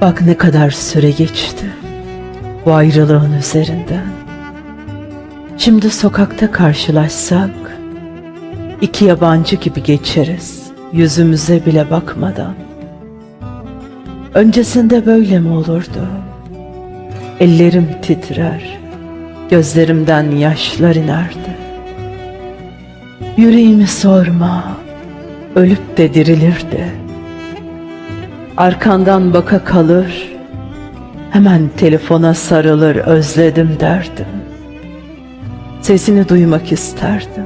Bak ne kadar süre geçti bu ayrılığın üzerinden. Şimdi sokakta karşılaşsak iki yabancı gibi geçeriz yüzümüze bile bakmadan. Öncesinde böyle mi olurdu? Ellerim titrer, gözlerimden yaşlar inerdi. Yüreğimi sorma, ölüp de dirilirdi. Arkandan baka kalır, hemen telefona sarılır özledim derdim. Sesini duymak isterdim.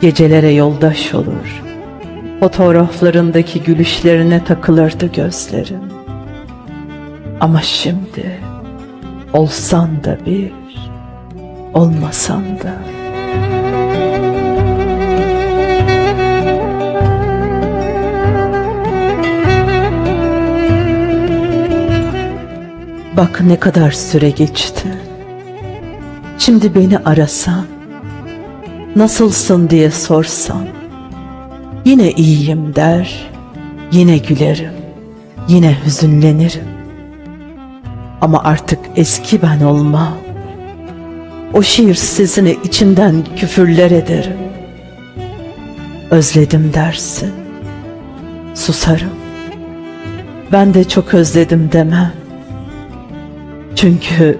Gecelere yoldaş olur, fotoğraflarındaki gülüşlerine takılırdı gözlerim. Ama şimdi olsan da bir, olmasan da. Bak ne kadar süre geçti. Şimdi beni arasan, nasılsın diye sorsan, yine iyiyim der, yine gülerim, yine hüzünlenirim. Ama artık eski ben olmam. O şiir sesini içimden küfürler ederim. Özledim dersin, susarım. Ben de çok özledim demem. Çünkü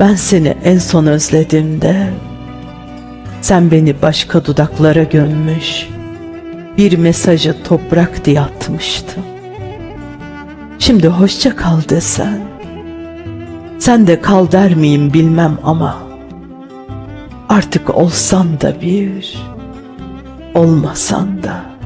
ben seni en son özlediğimde sen beni başka dudaklara gömmüş bir mesajı toprak diye atmıştın. Şimdi hoşça kal desen sen de kal der miyim bilmem ama artık olsan da bir olmasan da